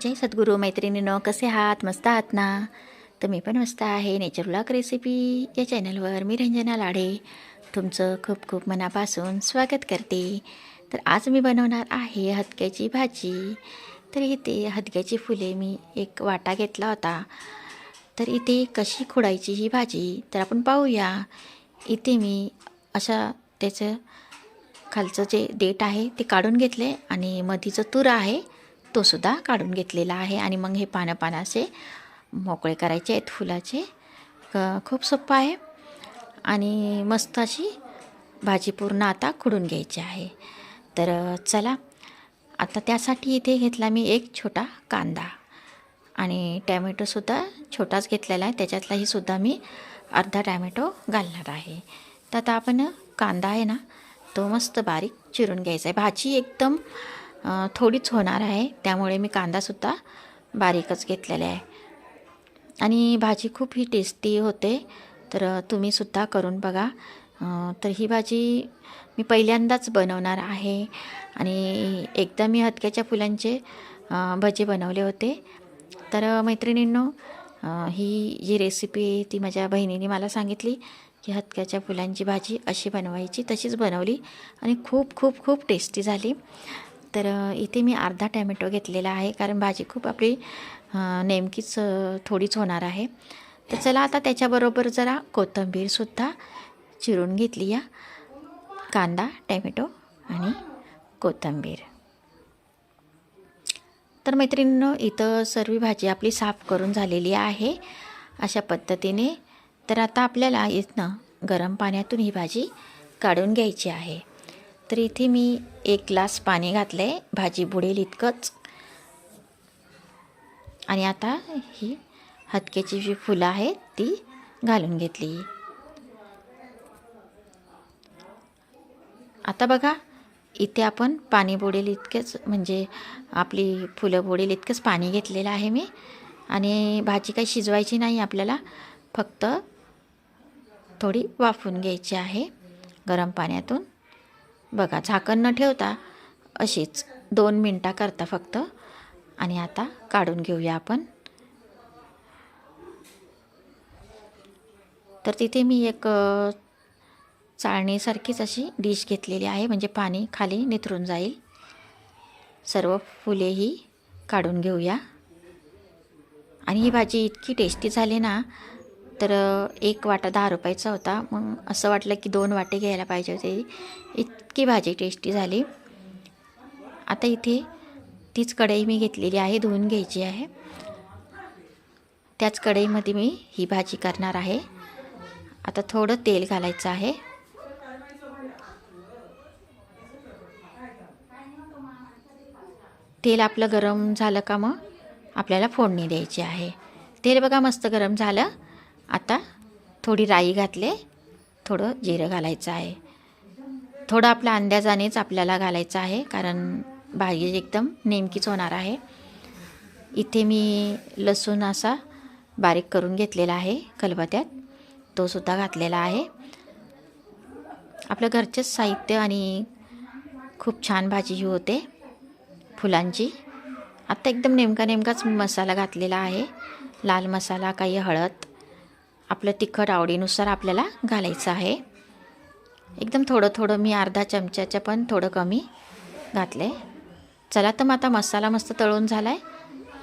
जय सद्गुरू मैत्रिणीनो कसे आहात? मस्त आहात ना? तर मी पण मस्त आहे. नेचर ब्लॉग रेसिपी या चॅनलवर मी रंजना लाडे तुमचं खूप खूप मनापासून स्वागत करते. तर आज मी बनवणार आहे हदक्याची भाजी. तर इथे हदक्याची फुले मी एक वाटा घेतला होता. तर इथे कशी खोडायची ही भाजी तर आपण पाहूया. इथे मी अशा त्याचं खालचं जे देठ आहे ते काढून घेतले आणि मधीचं तूर आहे. तोसुद्धा काढून घेतलेला आहे. आणि मग हे पानं पानं असे मोकळे करायचे आहेत फुलाचे. खूप सोपं आहे. आणि मस्त अशी भाजी पूर्ण आता खुडून घ्यायची आहे. तर चला. आता त्यासाठी इथे घेतला मी एक छोटा कांदा. आणि टॅमॅटोसुद्धा छोटाच घेतलेला आहे. त्याच्यातलाही सुद्धा मी अर्धा टॅमॅटो घालणार आहे. तर आता आपण कांदा आहे ना तो मस्त बारीक चिरून घ्यायचा आहे. भाजी एकदम थोडीच होणार आहे. त्यामुळे मी कांदासुद्धा बारीकच घेतलेला आहे. आणि भाजी खूप ही टेस्टी होते. तर तुम्हीसुद्धा करून बघा. तर ही भाजी मी पहिल्यांदाच बनवणार आहे. आणि एकदा मी हतक्याच्या फुलांचे भजे बनवले होते. तर मैत्रिणींनो ही जी रेसिपी ती माझ्या बहिणीने मला सांगितली की हतक्याच्या फुलांची भाजी अशी बनवायची तशीच बनवली. आणि खूप खूप खूप टेस्टी झाली. तर इथे मी अर्धा टॅमॅटो घेतलेला आहे कारण भाजी खूप आपली नेमकीच थोडीच होणार आहे. तर चला आता त्याच्याबरोबर जरा कोथिंबीरसुद्धा चिरून घेतली या. कांदा टॅमॅटो आणि कोथिंबीर. तर मैत्रिणींनो इथं सर्व भाजी आपली साफ करून झालेली आहे अशा पद्धतीने. तर आता आपल्याला इथनं गरम पाण्यातून ही भाजी काढून घ्यायची आहे. तर इथे मी एक ग्लास पाणी घातलं आहे भाजी बुडेल इतकंच. आणि आता ही हतकेची जी फुलं आहेत ती घालून घेतली. आता बघा इथे आपण पाणी बुडेल इतकेच म्हणजे आपली फुलं बुडेल इतकंच पाणी घेतलेलं आहे मी. आणि भाजी काही शिजवायची नाही आपल्याला फक्त थोडी वाफून घ्यायची आहे गरम पाण्यातून. बघा झाकण न ठेवता अशीच दोन मिनटाकरता फक्त. आणि आता काढून घेऊया आपण. तर तिथे मी एक चाळणीसारखीच अशी डिश घेतलेली आहे म्हणजे पाणी खाली निथरून जाईल. सर्व फुलेही काढून घेऊया. आणि ही भाजी इतकी टेस्टी झाली ना तर एक वाटा दहा रुपयाचा होता. मग असं वाटलं की दोन वाटे घ्यायला पाहिजे होते. इतकी भाजी टेस्टी झाली. आता इथे तीच कढई मी घेतलेली आहे धुवून घ्यायची आहे. त्याच कढईमध्ये मी ही भाजी करणार आहे. आता थोडं तेल घालायचं आहे. तेल आपलं गरम झालं का मग? आपल्याला फोडणी द्यायची आहे. तेल बघा मस्त गरम झालं. आता थोडी राई घातले थोडं जिरं घालायचं आहे. थोडं आपल्या अंदाजानेच आपल्याला घालायचं आहे कारण भाजी एकदम नेमकीच होणार आहे. इथे मी लसूण असा बारीक करून घेतलेला आहे खलबत्यात. तो सुद्धा घातलेला आहे. आपलं घरचेच साहित्य आणि खूप छान भाजी ही होते फुलांची. आत्ता एकदम नेमका नेमकाच मसाला घातलेला आहे. लाल मसाला काही हळद आपलं तिखट आवडीनुसार आपल्याला घालायचं आहे. एकदम थोडं थोडं मी अर्धा चमच्याच्या पण थोडं कमी घातले चला तर मग आता मसाला मस्त तळून झाला आहे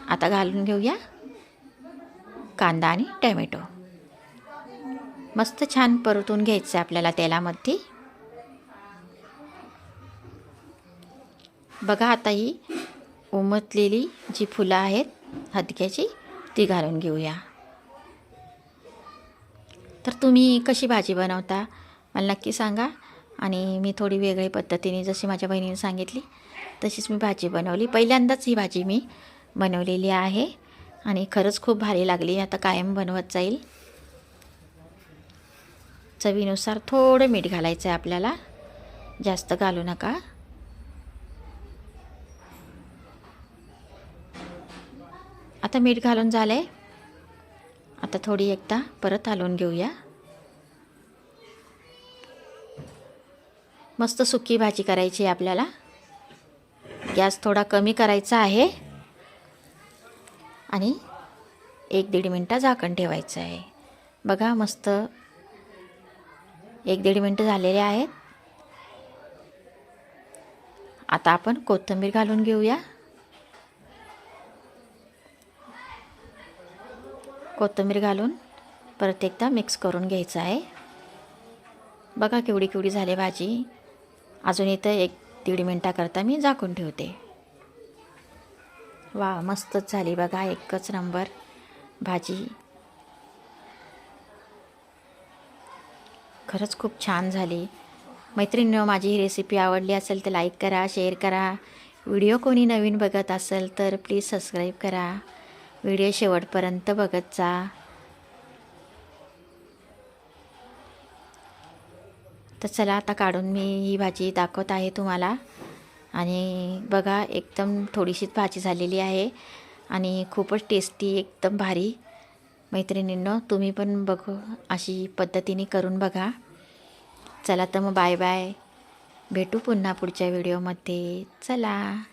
आता घालून घेऊया कांदा आणि टॅमॅटो. मस्त छान परतून घ्यायचं आहे आपल्याला तेलामध्ये. बघा आता ही उमटलेली जी फुलं आहेत हदक्याची ती घालून घेऊया. तर तुम्ही कशी भाजी बनवता? मला नक्की सांगा. आणि मी थोडी वेगळी पद्धतीने जशी माझ्या बहिणीने सांगितली तशीच मी भाजी बनवली. पहिल्यांदाच ही भाजी मी बनवलेली आहे. आणि खरंच खूप भारी लागली. आता कायम बनवत जाईल. चवीनुसार थोडं मीठ घालायचं आहे आपल्याला. जास्त घालू नका. आता मीठ घालून झालं आहे आता थोडी एकदा परत हलवून घेऊया. मस्त सुकी भाजी करायची आहे आपल्याला. गॅस थोडा कमी करायचा आहे. आणि एक दीड मिनटं झाकण ठेवायचं आहे. बघा मस्त एक दीड मिनटं झालेले आहेत. आता आपण कोथिंबीर घालून घेऊया. कोथिंबीर घालून परत एकदा मिक्स करून घ्यायचं आहे. बघा केवढी केवढी झाली भाजी. अजून इथं एक दीड मिनटाकरता मी झाकून ठेवते. वा मस्तच झाली बघा एकच नंबर भाजी. खरंच खूप छान झाली. मैत्रिणीनं माझी ही रेसिपी आवडली असेल तर लाईक करा शेअर करा. व्हिडिओ कोणी नवीन बघत असेल तर प्लीज सबस्क्राईब करा. व्हिडिओ शेवटपर्यंत बघत जा. तर चला आता काढून मी ही भाजी दाखवत आहे तुम्हाला. आणि बघा एकदम थोडीशीच भाजी झालेली आहे आणि खूपच टेस्टी एकदम भारी. मैत्रिणींनो तुम्ही पण बघू अशी पद्धतीने करून बघा. चला तर मग बाय बाय. भेटू पुन्हा पुढच्या व्हिडिओमध्ये. चला.